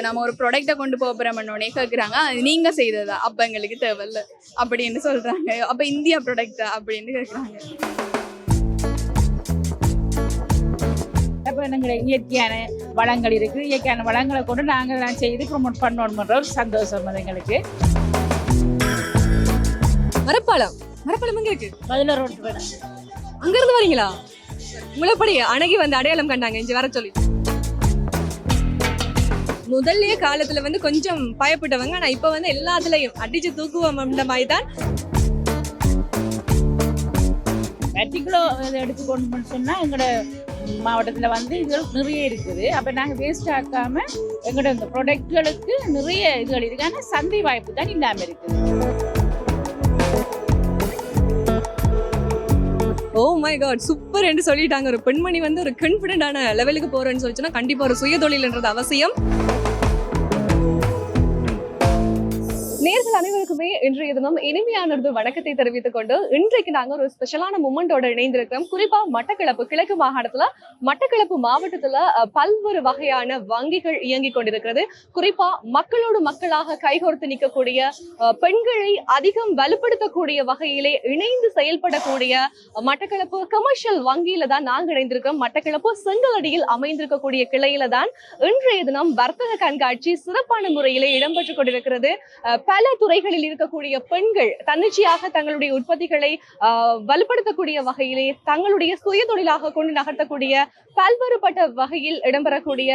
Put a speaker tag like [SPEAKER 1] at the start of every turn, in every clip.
[SPEAKER 1] இப்போ நம்ம ஒரு ப்ராடக்ட்டை கொண்டு போகிறோம்னோடனே கேட்குறாங்க அது நீங்கள் செய்ததா? அப்போ எங்களுக்கு தேவையில்ல. அப்படின்னு சொல்கிறாங்க அப்போ இந்தியா ப்ராடக்ட்டா அப்படின்னு கேட்குறாங்க
[SPEAKER 2] அப்போ எங்களை இயற்கையான வளங்கள் இருக்குது இயற்கையான வளங்களை கொண்டு நாங்கள் நான் செய்து ப்ரொமோட் பண்ணணுன்ற ஒரு சந்தோஷம் எங்களுக்கு.
[SPEAKER 3] மரப்பாலம். மரப்பாலம் எங்க இருக்கு?
[SPEAKER 2] பதில ரோட்டு வேணும்
[SPEAKER 3] அங்க இருந்து வரீங்களா? முளைப்படி அணகி வந்து அடையாளம் கண்டாங்க. இங்க வர சொல்லி. முதல்ல காலத்துல வந்து கொஞ்சம் பயப்பட்டவங்க ஆனா இப்ப வந்து எல்லாத்துலயும் அடிச்சு தூக்குவோம் அந்த மாதிரி தான்
[SPEAKER 2] பர்டிகுலோ இதை எடுத்துக்கொண்டு சொன்னால் எங்களோட மாவட்டத்தில் வந்து இதுகள் நிறைய இருக்குது. அப்போ நாங்கள் வேஸ்ட் ஆக்காம எங்களோட இந்த ப்ராடக்ட்களுக்கு நிறைய இதுகள் இருக்கு. ஆனால் சந்தை வாய்ப்பு தான் இல்லாமல் இருக்குது.
[SPEAKER 3] ஓ மை காட் சூப்பர் என்று சொல்லிட்டாங்க. ஒரு பெண்மணி வந்து ஒரு கான்பிடண்டான லெவலுக்கு போறேன்னு சொல்லிச்சுன்னா கண்டிப்பா ஒரு சுயதொழில்ன்றது அவசியம். நேர்கள் அனைவருக்குமே இன்றைய தினம் இனிமையானது வணக்கத்தை தெரிவித்துக் கொண்டு இன்றைக்கு நாங்க ஒரு ஸ்பெஷலான மூமெண்டோட இணைந்திருக்கிறோம். குறிப்பா மட்டக்களப்பு கிழக்கு மாகாணத்துல மட்டக்களப்பு மாவட்டத்துல பல்வேறு வகையான வங்கிகள் இயங்கிக் கொண்டிருக்கிறது. குறிப்பா மக்களோடு மக்களாக கைகோர்த்து நிற்கக்கூடிய பெண்களை அதிகம் வலுப்படுத்தக்கூடிய வகையிலே இணைந்து செயல்படக்கூடிய மட்டக்களப்பு கமர்ஷியல் வங்கியில தான் நாங்க இணைந்திருக்கோம் மட்டக்களப்பு செங்கலடியில் அமைந்திருக்கக்கூடிய கிளையில தான் இன்றைய தினம் வர்த்தக கண்காட்சி சிறப்பான முறையிலே இடம்பெற்றுக் கொண்டிருக்கிறது. பல துறைகளில் இருக்கக்கூடிய பெண்கள் தன்னிச்சையாக தங்களுடைய உற்பத்திகளை வலுப்படுத்தக்கூடிய வகையிலே தங்களுடைய சுய தொழிலாக கொண்டு நகர்த்தக்கூடிய பல்வேறுபட்ட வகையில் இடம்பெறக்கூடிய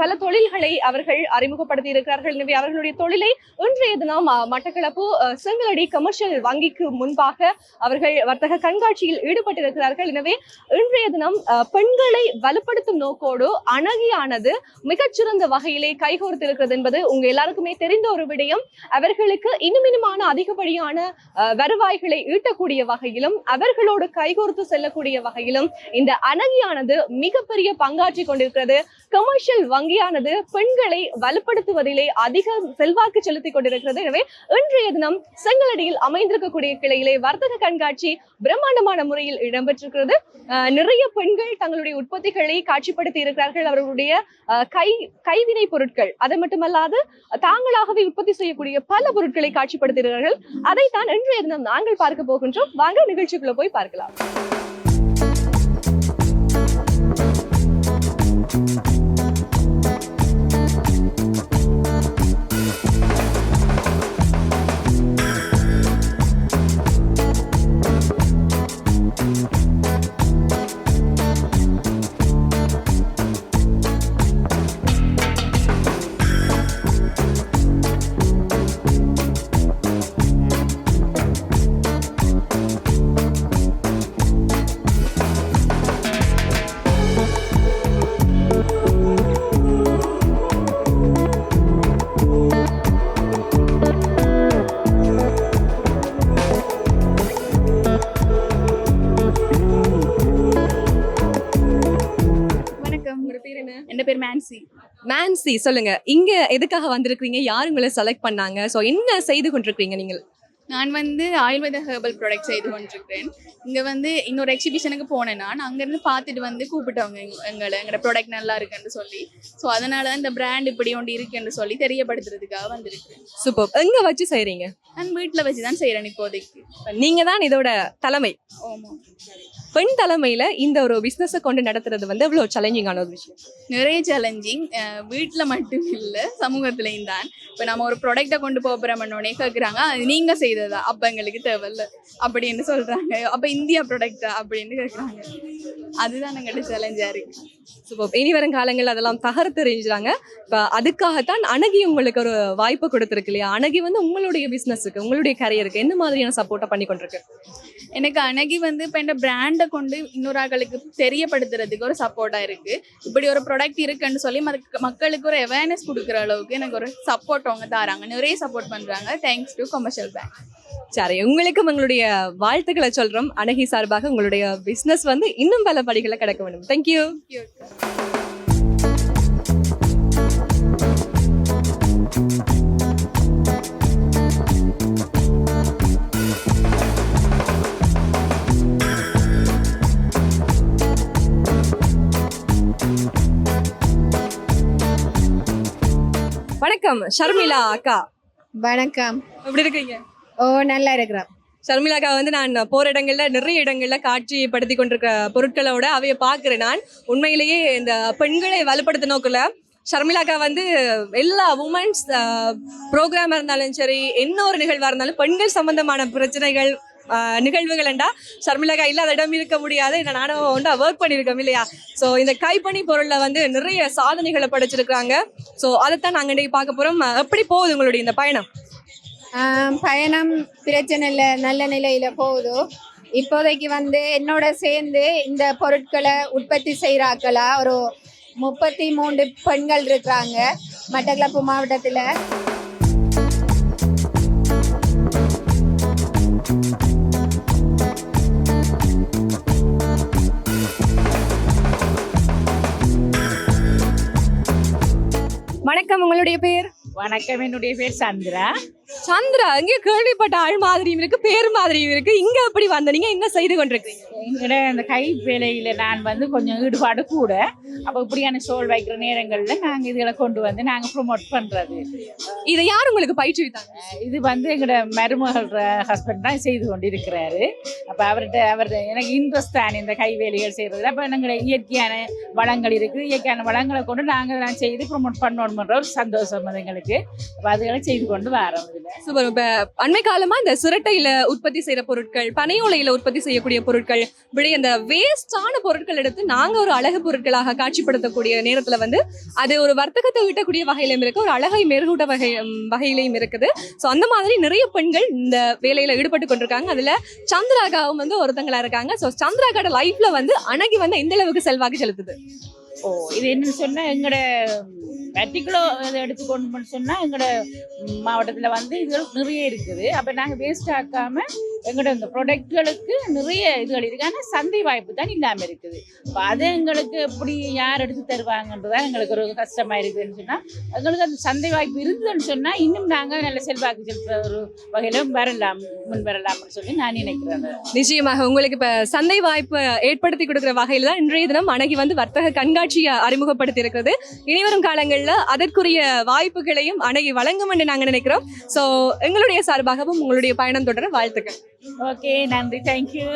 [SPEAKER 3] பல தொழில்களை அவர்கள் அறிமுகப்படுத்தி இருக்கிறார்கள். எனவே அவர்களுடைய தொழிலை இன்றைய தினம் மட்டக்களப்பு செங்கலடி கமர்ஷியல் வங்கிக்கு முன்பாக அவர்கள் வர்த்தக கண்காட்சியில் ஈடுபட்டிருக்கிறார்கள். எனவே இன்றைய தினம் பெண்களை வலுப்படுத்தும் நோக்கோடு அணகியானது மிகச்சிறந்த வகையிலே கைகோர்த்திருக்கிறது என்பது உங்க எல்லாருக்குமே தெரிந்த ஒரு விடயம். அவர்களுக்கு இன்னும் இன்னுமான அதிகப்படியான வருவாய்களை ஈட்டக்கூடிய வகையிலும் அவர்களோடு கைகோர்த்து செல்லக்கூடிய வகையிலும் இந்த அணகியானது மிகப்பெரிய பங்காற்றி கொண்டிருக்கிறது. கமர்ஷியல் வங்கியானது பெண்களை வலுப்படுத்துவதிலே அதிக செல்வாக்கு செலுத்திக் கொண்டிருக்கிறது. எனவே இன்றைய தினம் செங்கலடியில் அமைந்திருக்கக்கூடிய கிளையிலே வர்த்தக கண்காட்சி பிரம்மாண்டமான முறையில் இடம்பெற்றிருக்கிறது. நிறைய பெண்கள் தங்களுடைய உற்பத்திகளை காட்சிப்படுத்தி இருக்கிறார்கள். அவர்களுடைய கை கைவினை பொருட்கள். அது மட்டுமல்லாது தாங்களாகவே உற்பத்தி செய்யக்கூடிய பல பொருட்களை காட்சிப்படுத்துகிறார்கள். அதைத்தான் இன்றைய தினம் நாங்கள் பார்க்க போகின்றோம். வாங்க நிகழ்ச்சிக்குள்ள போய் பார்க்கலாம். பேர் என்ன?
[SPEAKER 1] என் பேர் மேன்சி
[SPEAKER 3] மேன்சி சொல்லுங்க. இங்க எதுக்காக வந்திருக்கீங்க யார் உங்களை செலக்ட் பண்ணாங்க? சோ என்ன செய்து கொண்டிருக்கீங்க நீங்கள்?
[SPEAKER 1] நான் வந்து ஆயுர்வேத ஹெர்பல் ப்ராடக்ட் செய்து கொண்டிருக்கிறேன். இங்கே வந்து இன்னொரு எக்ஸிபிஷனுக்கு போனேன் நான் அங்கேருந்து பார்த்துட்டு வந்து கூப்பிட்டவங்க எங்க- எங்களை எங்களோட ப்ராடக்ட் நல்லா இருக்குன்னு சொல்லி. ஸோ அதனால தான் இந்த பிராண்ட் இப்படி ஒன்று இருக்குன்னு சொல்லி தெரியப்படுத்துறதுக்காக வந்திருக்கேன்
[SPEAKER 3] சூப்பர் எங்க வச்சு செய்றீங்க?
[SPEAKER 1] நான் வீட்டில் வச்சு தான் செய்கிறேன் இப்போதைக்கு.
[SPEAKER 3] நீங்க தான் இதோட தலைமை.
[SPEAKER 1] ஆமாம்
[SPEAKER 3] பெண் தலைமையில இந்த ஒரு பிசினஸை கொண்டு நடத்துறது வந்து எவ்வளவு சேலஞ்சிங்கான ஒரு விஷயம்.
[SPEAKER 1] நிறைய சேலஞ்சிங் வீட்டில் மட்டும் இல்லை சமூகத்துலேயும் தான். இப்போ நம்ம ஒரு ப்ராடக்ட்டை கொண்டு போகிறோம்னோடனே கேட்குறாங்க அது நீங்கள் செய்ததா அப்போ எங்களுக்கு தேவையில்ல. அப்படின்னு சொல்கிறாங்க அப்போ இந்தியா ப்ராடக்ட்டா அப்படின்னு கேட்குறாங்க அதுதான் எங்கள்கிட்ட சேலஞ்சாக இருக்கு.
[SPEAKER 3] சூப்பர் இனி வரும் காலங்கள் அதெல்லாம் தகர்த்தெறிஞ்சாங்க இப்போ அதுக்காகத்தான் அணகி உங்களுக்கு ஒரு வாய்ப்பு கொடுத்துருக்கு இல்லையா? அணகி வந்து உங்களுடைய பிசினஸுக்கு உங்களுடைய கரியருக்கு எந்த மாதிரியான சப்போர்ட்டை பண்ணி கொண்டிருக்கு?
[SPEAKER 1] எனக்கு அணகி வந்து இப்போ இந்த பிராண்டை கொண்டு இன்னொரு ஆட்களுக்கு தெரியப்படுத்துறதுக்கு ஒரு சப்போர்ட்டாக இருக்குது இப்படி ஒரு ப்ராடக்ட் இருக்குன்னு சொல்லி மக்க- மக்களுக்கு ஒரு அவேர்னஸ் கொடுக்குற அளவுக்கு எனக்கு ஒரு சப்போர்ட் அவங்க தராங்க. நிறைய சப்போர்ட் பண்ணுறாங்க தேங்க்ஸ் டு கமர்ஷியல் பேங்க்
[SPEAKER 3] சரி உங்களுக்கும் எங்களுடைய வாழ்த்துக்களை சொல்றோம். அணகி சார்பாக உங்களுடைய பிசினஸ் வந்து இன்னும் பல படிகளை கிடக்க வேண்டும். தேங்க்யூ வணக்கம் ஷர்மிளா அக்கா.
[SPEAKER 4] வணக்கம்.
[SPEAKER 3] எப்படி இருக்கீங்க?
[SPEAKER 4] ஓ நல்லா
[SPEAKER 3] இருக்கிறான். ஷர்மிளாக்கா வந்து நான் போற இடங்கள்ல நிறைய இடங்கள்ல காட்சிப்படுத்தி கொண்டிருக்கிற பொருட்களோட அவைய பார்க்குறேன் நான். உண்மையிலேயே இந்த பெண்களை வலுப்படுத்த நோக்கில் ஷர்மிளாக்கா வந்து எல்லா உமன்ஸ் ப்ரோக்ராமாக இருந்தாலும் சரி என்ன ஒரு நிகழ்வாக இருந்தாலும் பெண்கள் சம்பந்தமான பிரச்சனைகள் நிகழ்வுகள் என்றா ஷர்மிளாக்கா இல்லாத இடம் இருக்க முடியாது. இந்த நானும் ஒன்றா ஒர்க் பண்ணியிருக்கோம் இல்லையா? ஸோ இந்த கைப்பணி பொருளில் வந்து நிறைய சாதனைகளை படைச்சிருக்கிறாங்க. ஸோ அதைத்தான் நாங்கள் இன்றைக்கு பார்க்க போகிறோம் எப்படி போகுது உங்களுடைய இந்த பயணம்?
[SPEAKER 4] பயணம் பிரச்சனை இல்லை நல்ல நிலையில போகுதோ இப்போதைக்கு வந்து என்னோட சேர்ந்து இந்த பொருட்களை உற்பத்தி செய்கிறாக்களா ஒரு முப்பத்தி மூன்று பெண்கள் இருக்கிறாங்க மட்டக்களப்பு மாவட்டத்தில்.
[SPEAKER 3] வணக்கம் உங்களுடைய பேர்?
[SPEAKER 2] வணக்கம் என்னுடைய பேர் சந்திரா.
[SPEAKER 3] சந்திரா இங்க கேள்விப்பட்ட ஆள் மாதிரியும் இருக்கு பேர் மாதிரியும் இருக்கு. இங்க எப்படி வந்த? நீங்க என்ன செய்து கொண்டிருக்கீங்க
[SPEAKER 2] எங்கட அந்த கை வேலையில நான் வந்து கொஞ்சம் ஈடுபாடு கூட. அப்போ இப்படியான சோல் வைக்கிற நேரங்கள்ல நாங்க இதுகளை கொண்டு வந்து நாங்க ப்ரொமோட் பண்றது.
[SPEAKER 3] இதை யார் உங்களுக்கு பயிற்சி வித்தாங்க
[SPEAKER 2] இது வந்து எங்களோட மருமகள் ஹஸ்பண்ட் தான் செய்து கொண்டிருக்கிறாரு. அப்ப அவர்கிட்ட அவர்கிட்ட எனக்கு இன்ட்ரெஸ்ட் தான் இந்த கை வேலைகள் செய்யறது அப்ப எங்களோட இயற்கையான வளங்கள் இருக்குது இயற்கையான வளங்களை கொண்டு நாங்க எல்லாம் செய்து ப்ரொமோட் பண்ணணும்ன்ற ஒரு சந்தோஷம் எங்களுக்கு. அப்ப அதுகளை செய்து கொண்டு வரோம்.
[SPEAKER 3] சூப்பர் இப்ப அண்மை காலமா இந்த சுரட்டையில உற்பத்தி செய்யற பொருட்கள் பனை ஓலையில உற்பத்தி செய்யக்கூடிய பொருட்கள் இப்படி அந்த வேஸ்டான பொருட்கள் எடுத்து நாங்க ஒரு அழகு பொருட்களாக காட்சிப்படுத்தக்கூடிய நேரத்துல வந்து அது ஒரு வர்த்தகத்தை ஈட்டக்கூடிய வகையிலும் இருக்கு ஒரு அழகை மெருகூட்ட வகை வகையிலையும் இருக்குது. ஸோ அந்த மாதிரி நிறைய பெண்கள் இந்த வேலையில ஈடுபட்டு கொண்டிருக்காங்க. அதுல சந்திராகாவும் வந்து ஒருத்தங்களா இருக்காங்க. ஸோ சந்திராகாட லைஃப்ல வந்து அணகி வந்து எந்த அளவுக்கு செல்வாக்கு செலுத்துது?
[SPEAKER 2] ஓ இது என்னன்னு சொன்னா எங்களோட பர்டிகுலர் இதை எடுத்துக்கொண்டு சொன்னால் எங்களோட மாவட்டத்தில் வந்து இது நிறைய இருக்குது. அப்போ நாங்கள் வேஸ்ட் ஆக்காமல் எங்களோட இந்த ப்ரொடக்ட்களுக்கு நிறைய இதுகள் இருக்கு. ஆனால் சந்தை வாய்ப்பு தான் இல்லாமல் இருக்குது. இப்போ அது எங்களுக்கு எப்படி யார் எடுத்து தருவாங்கன்றதா எங்களுக்கு ஒரு கஷ்டமாக இருக்குதுன்னு சொன்னால் எங்களுக்கு அந்த சந்தை வாய்ப்பு இருந்ததுன்னு சொன்னால் இன்னும் நாங்கள் நல்ல செல்வாக்கு செலுத்துற ஒரு வகையில் வரலாம் முன் வரலாம்னு சொல்லி நான் நினைக்கிறேன்.
[SPEAKER 3] நிச்சயமாக உங்களுக்கு இப்போ சந்தை வாய்ப்பு ஏற்படுத்தி கொடுக்குற வகையில் தான் இன்றைய தினம் அணகி வந்து வர்த்தக கண்காட்சியை அறிமுகப்படுத்தி இருக்கிறது இனிவரும் காலங்களில் அதற்குரிய வாய்ப்புகளையும் அணகி வழங்கும் என்று நாங்க நினைக்கிறோம். சோ எங்களுடைய சார்பாகவும் உங்களுடைய பயணம் தொடர வாழ்த்துக்கள்.
[SPEAKER 2] ஓகே நன்றி. தேங்க்யூ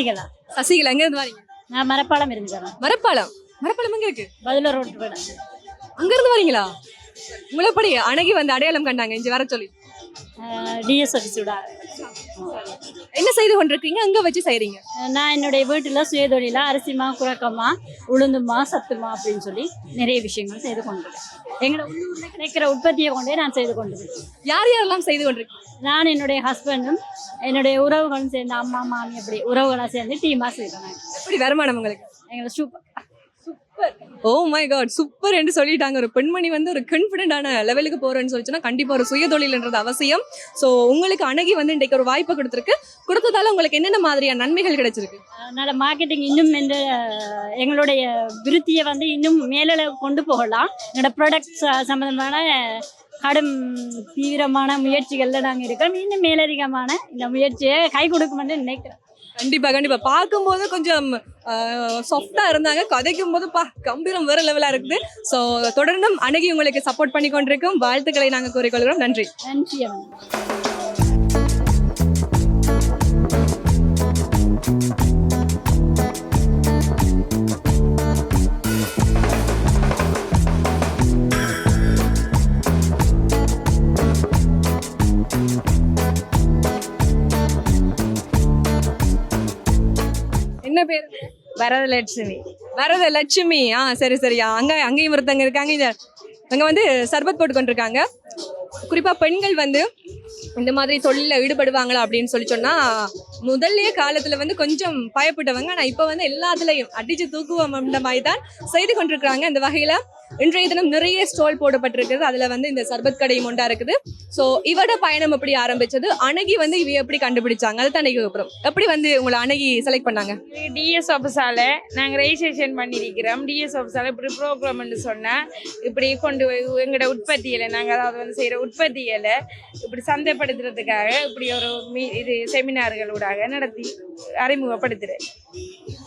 [SPEAKER 5] சசிகலா.
[SPEAKER 3] சசிகலா எங்க இருந்து வரீங்க?
[SPEAKER 5] நான் மரப்பாலம் இருக்கிறேன்
[SPEAKER 3] மரப்பாலம்? மரப்பாலம் எங்க இருக்கு?
[SPEAKER 5] பதில ரோட்டு போயிடும்
[SPEAKER 3] அங்க இருந்து வரீங்களா? உங்களை எப்படி அணகி வந்து அடையாளம் கண்டாங்க? இங்க வர சொல்லி.
[SPEAKER 5] டிஎஸ் ஆஃபீஸோட
[SPEAKER 3] என்ன செய்து கொண்டிருக்கீங்க? அங்க வச்சு செய்றீங்க?
[SPEAKER 5] நான் என்னுடைய வீட்டில் சுயதொழிலா அரிசிமா குழக்கமா உளுந்துமா சத்துமா அப்படின்னு சொல்லி நிறைய விஷயங்கள் செய்து கொண்டிருக்கேன். எங்களோட உள்ளூரில் கிடைக்கிற உற்பத்தியை கொண்டே நான் செய்து கொண்டிருக்கேன்.
[SPEAKER 3] யார் யாரெல்லாம் செய்து கொண்டிருக்கீங்க?
[SPEAKER 5] நான் என்னுடைய ஹஸ்பண்டும் என்னுடைய உறவுகளும் சேர்ந்து அம்மா மாமி அப்படி உறவுகளாக சேர்ந்து டீமாக செய்கிறேன்
[SPEAKER 3] எப்படி வருமானம் உங்களுக்கு?
[SPEAKER 5] எங்களை super
[SPEAKER 3] oh my god super என்று சொல்லிட்டாங்க. ஒரு பெண்மணி வந்து ஒரு கான்ஃபிடென்டான லெவலுக்கு போறேன்னு சொல்லிச்சுன்னா கண்டிப்பா ஒரு சுயதொழில்ன்றது அவசியம். ஸோ உங்களுக்கு அணுகி வந்து இன்றைக்கு ஒரு வாய்ப்பு கொடுத்துருக்கு. கொடுத்ததால உங்களுக்கு என்னென்ன மாதிரியான நன்மைகள் கிடைச்சிருக்கு?
[SPEAKER 5] அதனால மார்க்கெட்டிங் இன்னும் என்று எங்களுடைய விருத்தியை வந்து இன்னும் மேலே கொண்டு போகலாம். என்னோட ப்ராடக்ட்ஸ் சம்மந்தமான கடும் தீவிரமான முயற்சிகளில் நாங்கள் இருக்கோம். இன்னும் மேலதிகமான இந்த முயற்சியை கை கொடுக்குமென்று நினைக்கிறோம்.
[SPEAKER 3] கண்டிப்பா கண்டிப்பா. பார்க்கும்போது கொஞ்சம் சாஃப்டா இருந்தாங்க. கதைக்கும் போது பா கம்பீரம் வேற லெவலா இருக்குது. ஸோ தொடர்ந்தும் அணுகி உங்களுக்கு சப்போர்ட் பண்ணி கொண்டிருக்கும் வாழ்த்துக்களை நாங்கள் கூறிக்கொள்கிறோம். நன்றி.
[SPEAKER 5] நன்றி
[SPEAKER 3] என்ன பேர்?
[SPEAKER 2] வரதலட்சுமி.
[SPEAKER 3] வரதலட்சுமி. ஆ சரி சரியா அங்க அங்கேயும் ஒருத்தங்க இருக்காங்க. இந்த அங்க வந்து சர்பத் போட்டு கொண்டிருக்காங்க குறிப்பா பெண்கள் வந்து இந்த மாதிரி தொழில ஈடுபடுவாங்களா அப்படின்னு சொல்லி சொன்னா முதல்ல காலத்துல வந்து கொஞ்சம் பயப்பட்டவங்க. ஆனா இப்ப வந்து எல்லாத்துலயும் அடிச்சு தூக்குவோம் அந்த மாதிரி தான் செய்து கொண்டிருக்கிறாங்க. இந்த வகையில இன்றைய தினம் நிறைய ஸ்டால் போடப்பட்டிருக்கிறது. அதுல வந்து இந்த சர்பத் கடையும் ஒன்றா இருக்குது. ஸோ இவட பயணம் எப்படி ஆரம்பிச்சது? அணகி வந்து இவ எப்படி கண்டுபிடிச்சாங்க? அதை தான் அப்புறம் எப்படி வந்து உங்களை அணகி செலக்ட் பண்ணாங்க?
[SPEAKER 6] டிஎஸ் ஆஃபீஸால நாங்கள் ரெஜிஸ்ட்ரேஷன் பண்ணியிருக்கிறோம் டிஎஸ் ஆஃபீஸால இப்படி ப்ரோக்ராம்னு சொன்னால் இப்படி கொண்டு எங்களோட உற்பத்தியில் நாங்கள் அதாவது வந்து செய்கிற உற்பத்திகளை இப்படி சந்தைப்படுத்துறதுக்காக இப்படி ஒரு மீ இது செமினார்களூடாக நடத்தி அறிமுகப்படுத்துகிறேன்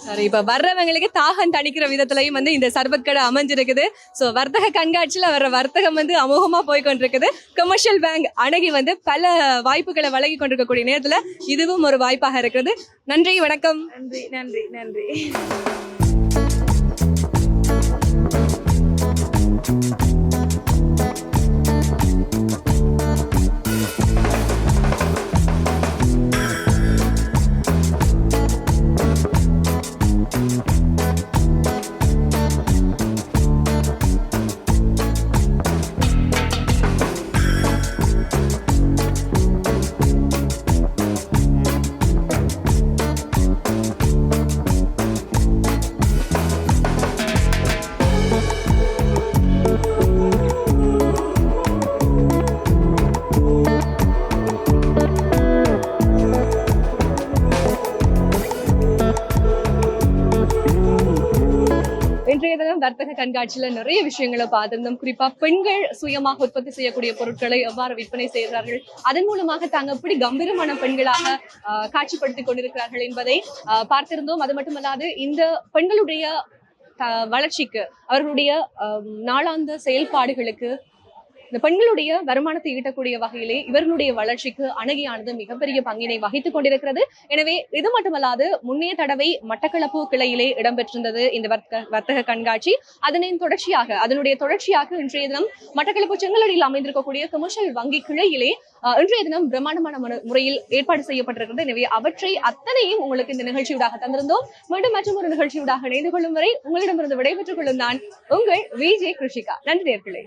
[SPEAKER 3] சரி இப்ப வர்றவங்களுக்கு தாகம் தணிக்கிற விதத்துலயும் வந்து இந்த சர்பத் கடை அமைஞ்சிருக்குது. ஸோ வர்த்தக கண்காட்சியில வர்ற வர்த்தகம் வந்து அமோகமாக போய் கொண்டிருக்குது கமர்ஷியல் பேங்க் அணுகி வந்து பல வாய்ப்புகளை வழங்கி கொண்டிருக்கக்கூடிய நேரத்துல இதுவும் ஒரு வாய்ப்பாக இருக்குது. நன்றி வணக்கம்.
[SPEAKER 6] நன்றி நன்றி நன்றி.
[SPEAKER 3] இன்றைய கண்காட்சியில நிறைய விஷயங்களை பார்த்திருந்தோம். குறிப்பா பெண்கள் சுயமாக உற்பத்தி செய்யக்கூடிய பொருட்களை எவ்வாறு விற்பனை செய்கிறார்கள்? அதன் மூலமாக தாங்க எப்படி கம்பீரமான பெண்களாக ஆஹ், காட்சிப்படுத்திக் கொண்டிருக்கிறார்கள் என்பதை ஆஹ், பார்த்திருந்தோம். அது மட்டுமல்லாது இந்த பெண்களுடைய வளர்ச்சிக்கு அவர்களுடைய நாளாந்த செயல்பாடுகளுக்கு இந்த பெண்களுடைய வருமானத்தை ஈட்டக்கூடிய வகையிலே இவர்களுடைய வளர்ச்சிக்கு அணுகியானது மிகப்பெரிய பங்கினை வகித்துக் கொண்டிருக்கிறது. எனவே இது மட்டுமல்லாது முன்னைய தடவை மட்டக்களப்பு கிளையிலே இடம்பெற்றிருந்தது இந்த வர்த்தக வர்த்தக கண்காட்சி. அதனின் தொடர்ச்சியாக அதனுடைய தொடர்ச்சியாக இன்றைய தினம் மட்டக்களப்பு செங்கலடியில் அமைந்திருக்கக்கூடிய கமர்ஷியல் வங்கி கிளையிலே இன்றைய தினம் பிரம்மாண்டமான முறையில் ஏற்பாடு செய்யப்பட்டிருக்கிறது. எனவே அவற்றை அத்தனையும் உங்களுக்கு இந்த நிகழ்ச்சியூடாக தந்திருந்தோம். மீண்டும் மற்றும் ஒரு நிகழ்ச்சியூடாக இணைந்து கொள்ளும் வரை உங்களிடமிருந்து விடைபெற்றுக் கொள்ளும் நான் உங்கள் விஜே கிருஷிகா. நன்றி நேர்களை.